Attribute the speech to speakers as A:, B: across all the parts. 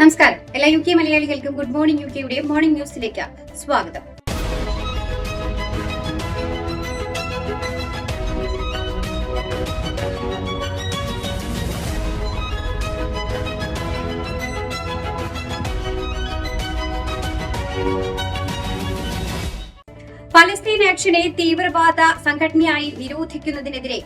A: നമസ്കാരം. എല്ലാ U K മലയാളികൾക്കും ഗുഡ് മോർണിംഗ് യു കെയുടെ മോർണിംഗ് ന്യൂസിലേക്ക് സ്വാഗതം. പലസ്തീൻ ആക്ഷനെ തീവ്രവാദ സംഘടനയായി നിരോധിക്കുന്നതിനെതിരെ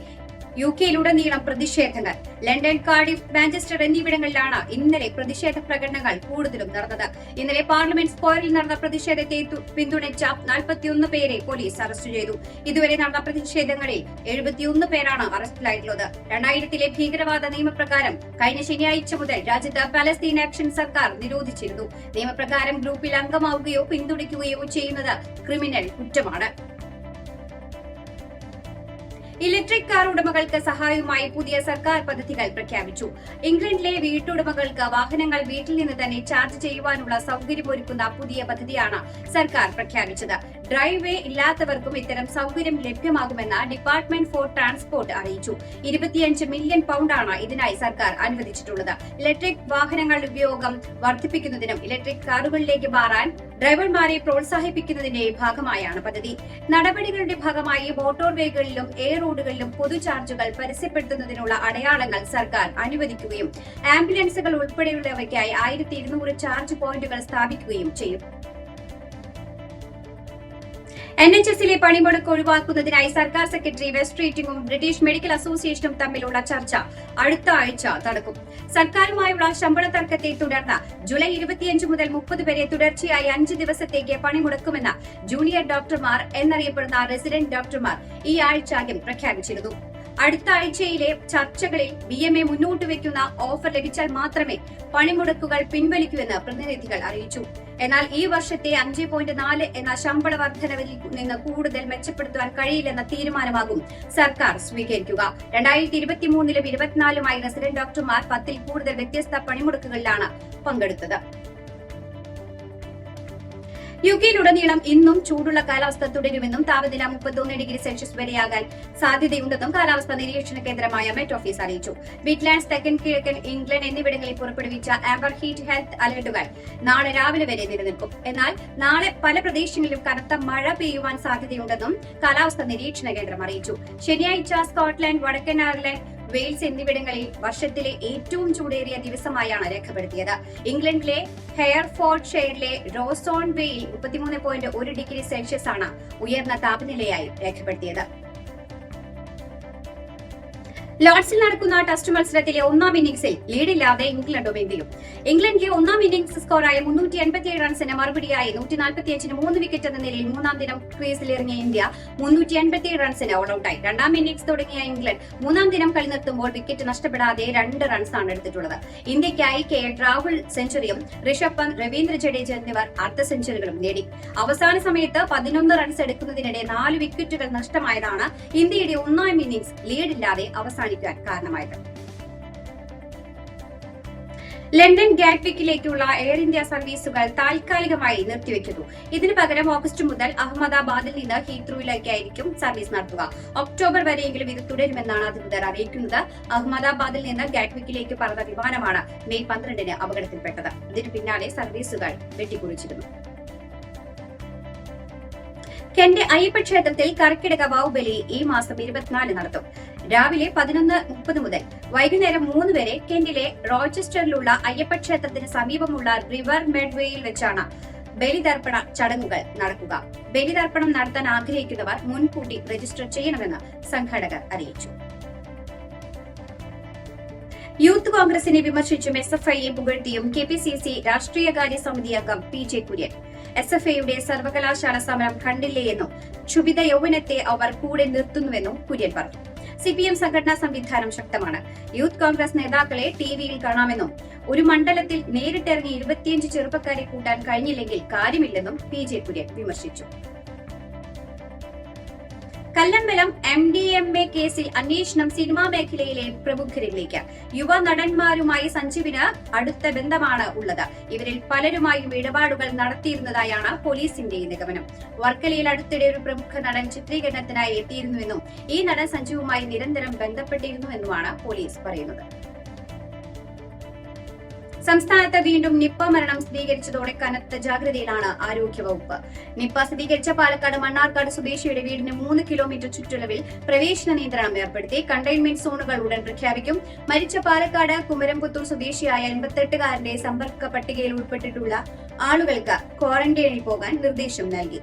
A: യു കെയിലുടനീളം പ്രതിഷേധങ്ങൾ. ലണ്ടൻ കാർഡിഫ് മാഞ്ചസ്റ്റർ എന്നിവിടങ്ങളിലാണ് ഇന്നലെ പ്രതിഷേധ പ്രകടനങ്ങൾ കൂടുതലും നടന്നത്. ഇന്നലെ പാർലമെന്റ് സ്ക്വയറിൽ നടന്ന പ്രതിഷേധത്തെ പിന്തുണച്ച നാൽപ്പത്തിയൊന്ന് പേരെ പോലീസ് അറസ്റ്റ് ചെയ്തു. ഇതുവരെ നടന്ന പ്രതിഷേധങ്ങളിൽ എഴുപത്തിയൊന്ന് പേരാണ് അറസ്റ്റിലായിട്ടുള്ളത്. രണ്ടായിരത്തിലെ ഭീകരവാദ നിയമപ്രകാരം കഴിഞ്ഞ ശനിയാഴ്ച മുതൽ രാജ്യത്ത് പലസ്തീൻ ആക്ഷൻ സർക്കാർ നിരോധിച്ചിരുന്നു. നിയമപ്രകാരം ഗ്രൂപ്പിൽ അംഗമാവുകയോ പിന്തുണയ്ക്കുകയോ ചെയ്യുന്നത് ക്രിമിനൽ കുറ്റമാണ്. ഇലക്ട്രിക് കാർ ഉടമകൾക്ക് സഹായവുമായി പുതിയ സർക്കാർ പദ്ധതികൾ പ്രഖ്യാപിച്ചു. ഇംഗ്ലണ്ടിലെ വീട്ടുടമകൾക്ക് വാഹനങ്ങൾ വീട്ടിൽ നിന്ന് തന്നെ ചാർജ് ചെയ്യുവാനുള്ള സൗകര്യമൊരുക്കുന്ന പുതിയ പദ്ധതിയാണ് സർക്കാർ പ്രഖ്യാപിച്ചത്. ഡ്രൈവ് വേ ഇല്ലാത്തവർക്കും ഇത്തരം സൗകര്യം ലഭ്യമാകുമെന്ന് ഡിപ്പാർട്ട്മെന്റ് ഫോർ ട്രാൻസ്പോർട്ട് അറിയിച്ചു. ഇരുപത്തിയഞ്ച് മില്യൺ പൗണ്ടാണ് ഇതിനായി സർക്കാർ അനുവദിച്ചിട്ടുള്ളത്. ഇലക്ട്രിക് വാഹനങ്ങളുടെ ഉപയോഗം വർദ്ധിപ്പിക്കുന്നതിനും ഇലക്ട്രിക് കാറുകളിലേക്ക് മാറാൻ ഡ്രൈവർമാരെ പ്രോത്സാഹിപ്പിക്കുന്നതിന്റെ ഭാഗമായാണ് പദ്ധതി. നടപടികളുടെ ഭാഗമായി മോട്ടോർവേകളിലും എയർ റോഡുകളിലും പൊതു ചാർജുകൾ പരസ്യപ്പെടുത്തുന്നതിനുള്ള അടയാളങ്ങൾ സർക്കാർ അനുവദിക്കുകയും ആംബുലൻസുകൾ ഉൾപ്പെടെയുള്ളവയ്ക്കായി ആയിരത്തി ചാർജ് പോയിന്റുകൾ സ്ഥാപിക്കുകയും ചെയ്യും എൻ എച്ച് എസിലെ പണിമുടക്ക് ഒഴിവാക്കുന്നതിനായി സർക്കാർ സെക്രട്ടറി വെസ്റ്റ് റീറ്റിംഗും ബ്രിട്ടീഷ് മെഡിക്കൽ അസോസിയേഷനും തമ്മിലുള്ള ചർച്ച അടുത്ത ആഴ്ച നടക്കും സർക്കാരുമായുള്ള ശമ്പള തർക്കത്തെ തുടർന്ന് ജൂലൈ ഇരുപത്തിയഞ്ച് മുതൽ മുപ്പത് വരെ തുടർച്ചയായി അഞ്ച് ദിവസത്തേക്ക് പണിമുടക്കുമെന്ന് ജൂനിയർ ഡോക്ടർമാർ എന്നറിയപ്പെടുന്ന റെസിഡന്റ് ഡോക്ടർമാർ ഈ ആഴ്ചാദ്യം പ്രഖ്യാപിച്ചിരുന്നു. അടുത്ത ആഴ്ചയിലെ ചർച്ചകളിൽ ബി എം എ മുന്നോട്ട് വെക്കുന്ന ഓഫർ ലഭിച്ചാൽ മാത്രമേ പണിമുടക്കുകൾ പിൻവലിക്കൂവെന്ന് പ്രതിനിധികൾ അറിയിച്ചു. എന്നാൽ ഈ വർഷത്തെ അഞ്ച് പോയിന്റ് നാല് എന്ന ശമ്പള വർധനവിൽ നിന്ന് കൂടുതൽ മെച്ചപ്പെടുത്തുവാൻ കഴിയില്ലെന്ന തീരുമാനമാകും സർക്കാർ സ്വീകരിക്കുക. രണ്ടായിരത്തി ഇരുപത്തിമൂന്നിലും ഇരുപത്തിനാലുമായി റെസിഡന്റ് ഡോക്ടർമാർ പത്തിൽ കൂടുതൽ വ്യത്യസ്ത പണിമുടക്കുകളിലാണ് പങ്കെടുത്തത്. യു കെയിലുടനീളം ഇന്നും ചൂടുള്ള കാലാവസ്ഥ തുടരുമെന്നും താപനില മുപ്പത്തൊന്ന് ഡിഗ്രി സെൽഷ്യസ് വരെയാകാൻ സാധ്യതയുണ്ടെന്നും കാലാവസ്ഥാ നിരീക്ഷണ കേന്ദ്രമായ മെറ്റ് ഓഫീസ് അറിയിച്ചു. മിഡ്ലാൻഡ്സ് തെക്കൻ കിഴക്കൻ ഇംഗ്ലണ്ട് എന്നിവിടങ്ങളിൽ പുറപ്പെടുവിച്ച ആംബർ ഹീറ്റ് ഹെൽത്ത് അലർട്ടുകൾ നാളെ രാവിലെ വരെ നിലനിൽക്കും. എന്നാൽ നാളെ പല പ്രദേശങ്ങളിലും കനത്ത മഴ പെയ്യുവാൻ സാധ്യതയുണ്ടെന്നും കാലാവസ്ഥാ നിരീക്ഷണ കേന്ദ്രം അറിയിച്ചു. ശനിയാഴ്ച സ്കോട്ട്ലൻഡ് വടക്കൻ അയർലൻഡ് വെയിൽസ് എന്നിവിടങ്ങളിൽ വർഷത്തിലെ ഏറ്റവും ചൂടേറിയ ദിവസമായാണ് രേഖപ്പെടുത്തിയത്. ഇംഗ്ലണ്ടിലെ ഹെയർഫോർഡ് ഷെയറിലെ റോസോൺ വെയിൽ മുപ്പത്തിമൂന്ന് പോയിന്റ് ഒരു ഡിഗ്രി സെൽഷ്യസ് ആണ് ഉയർന്ന താപനിലയായി രേഖപ്പെടുത്തിയത്. ലോർഡ്സിൽ നടക്കുന്ന ടെസ്റ്റ് മത്സരത്തിലെ ഒന്നാം ഇന്നിംഗ്സിൽ ലീഡില്ലാതെ ഇംഗ്ലണ്ടും എങ്കിലും ഇംഗ്ലണ്ടിലെ ഒന്നാം ഇന്നിംഗ്സ് സ്കോറായ മുന്നൂറ്റി എൺപത്തിയേഴ് റൺസിന് മറുപടിയായി നൂറ്റി നാൽപ്പത്തിയഞ്ചിന് മൂന്ന് വിക്കറ്റ് എന്ന നിലയിൽ മൂന്നാം ദിനം ക്രീസിലിറങ്ങിയ ഇന്ത്യ മുന്നൂറ്റി എൺപത്തിയേഴ് റൺസിന് ഓൾഔട്ടായി രണ്ടാം ഇന്നിംഗ്സ് തുടങ്ങിയ ഇംഗ്ലണ്ട് മൂന്നാം ദിനം കളി നിർത്തുമ്പോൾ വിക്കറ്റ് നഷ്ടപ്പെടാതെ രണ്ട് റൺസാണ് എടുത്തിട്ടുള്ളത്. ഇന്ത്യക്കായി കെ രാഹുൽ സെഞ്ചുറിയും ഋഷഭ് പന്ത് രവീന്ദ്ര ജഡേജ എന്നിവർ അർദ്ധ സെഞ്ചുറികളും നേടി. അവസാന സമയത്ത് പതിനൊന്ന് റൺസ് എടുക്കുന്നതിനിടെ നാല് വിക്കറ്റുകൾ നഷ്ടമായതാണ് ഇന്ത്യയുടെ ഒന്നാം ഇന്നിംഗ്സ് ലീഡില്ലാതെ അവസാനിക്കാൻ കാരണമായത്. ലണ്ടൻ ഗാറ്റ്വിക്കിലേക്കുള്ള എയർ ഇന്ത്യ സർവീസുകൾ താൽക്കാലികമായി നിർത്തിവെക്കുന്നു. ഇതിനു പകരം ഓഗസ്റ്റ് മുതൽ അഹമ്മദാബാദിൽ നിന്ന് ഹീത്രൂയിലേക്കായിരിക്കും സർവീസ് നടത്തുക. ഒക്ടോബർ വരെയെങ്കിലും ഇത് തുടരുമെന്നാണ് അധികൃതർ അറിയിക്കുന്നത്. അഹമ്മദാബാദിൽ നിന്ന് ഗാറ്റ്വിക്കിലേക്ക് പറന്ന വിമാനമാണ് മെയ് പന്ത്രണ്ടിന് അപകടത്തിൽപ്പെട്ടത്. ഇതിനു പിന്നാലെ സർവീസുകൾ വെട്ടിക്കുറിച്ചിരുന്നു. കെന്റെ അയ്യപ്പ ക്ഷേത്രത്തിൽ കർക്കിടക വാവുബലി ഈ മാസം ഇരുപത്തിനാല് നടത്തും. രാവിലെ പതിനൊന്ന് മുപ്പത് മുതൽ വൈകുന്നേരം മൂന്ന് വരെ കെന്റിലെ റോച്ചസ്റ്ററിലുള്ള അയ്യപ്പ ക്ഷേത്രത്തിന് സമീപമുള്ള റിവർ മെഡ്വേയിൽ വെച്ചാണ് ബലിതർപ്പണ ചടങ്ങുകൾ നടക്കുക. ബലിതർപ്പണം നടത്താൻ ആഗ്രഹിക്കുന്നവർ മുൻകൂട്ടി രജിസ്റ്റർ ചെയ്യണമെന്ന് സംഘാടകർ അറിയിച്ചു. യൂത്ത് കോൺഗ്രസിനെ വിമർശിച്ചും എസ് എഫ് ഐയെ പുകഴ്ത്തിയും കെ പി സി സി രാഷ്ട്രീയകാര്യ സമിതി അംഗം P J Kurian. S F ഐയുടെ സർവകലാശാല സമരം കണ്ടില്ലേയെന്നും ക്ഷുഭിത യൗവനത്തെ അവർ കൂടെ നിർത്തുന്നുവെന്നും കുര്യൻ പറഞ്ഞു. സി പി എം സംഘടനാ സംവിധാനം ശക്തമാണ്. യൂത്ത് കോൺഗ്രസ് നേതാക്കളെ ടി വിയിൽ കാണാമെന്നും ഒരു മണ്ഡലത്തിൽ നേരിട്ടിറങ്ങി ഇരുപത്തിയഞ്ച് ചെറുപ്പക്കാരെ കൂട്ടാൻ കഴിഞ്ഞില്ലെങ്കിൽ കാര്യമില്ലെന്നും പി ജെ കുര്യൻ വിമർശിച്ചു. Kallambalam M D M A കേസിൽ അന്വേഷണം സിനിമാ മേഖലയിലെ പ്രമുഖരിലേക്ക്. യുവ നടന്മാരുമായി സഞ്ജീവിന് അടുത്ത ബന്ധമാണ് ഉള്ളത്. ഇവരിൽ പലരുമായും ഇടപാടുകൾ നടത്തിയിരുന്നതായാണ് പോലീസിന്റെ നിഗമനം. വർക്കലയിൽ അടുത്തിടെ ഒരു പ്രമുഖ നടൻ ചിത്രീകരണത്തിനായി എത്തിയിരുന്നുവെന്നും ഈ നടൻ സഞ്ജീവുമായി നിരന്തരം ബന്ധപ്പെട്ടിരുന്നുവെന്നുമാണ് പോലീസ് പറയുന്നത്. സംസ്ഥാനത്ത് വീണ്ടും നിപ്പ മരണം സ്ഥിരീകരിച്ചതോടെ കനത്ത ജാഗ്രതയിലാണ് ആരോഗ്യവകുപ്പ്. നിപ്പ സ്ഥിരീകരിച്ച പാലക്കാട് മണ്ണാർക്കാട് സ്വദേശിയുടെ വീടിന് മൂന്ന് കിലോമീറ്റർ ചുറ്റളവിൽ പ്രവേശന നിയന്ത്രണം ഏർപ്പെടുത്തി കണ്ടെയ്ൻമെന്റ് സോണുകൾ ഉടൻ പ്രഖ്യാപിക്കും. മരിച്ച പാലക്കാട് കുമരംപുത്തൂർ സ്വദേശിയായ എൺപത്തെട്ടുകാരന്റെ സമ്പർക്ക പട്ടികയിൽ ഉൾപ്പെട്ടിട്ടുള്ള ആളുകൾക്ക് ക്വാറന്റൈനിൽ പോകാൻ നിർദ്ദേശം നൽകി.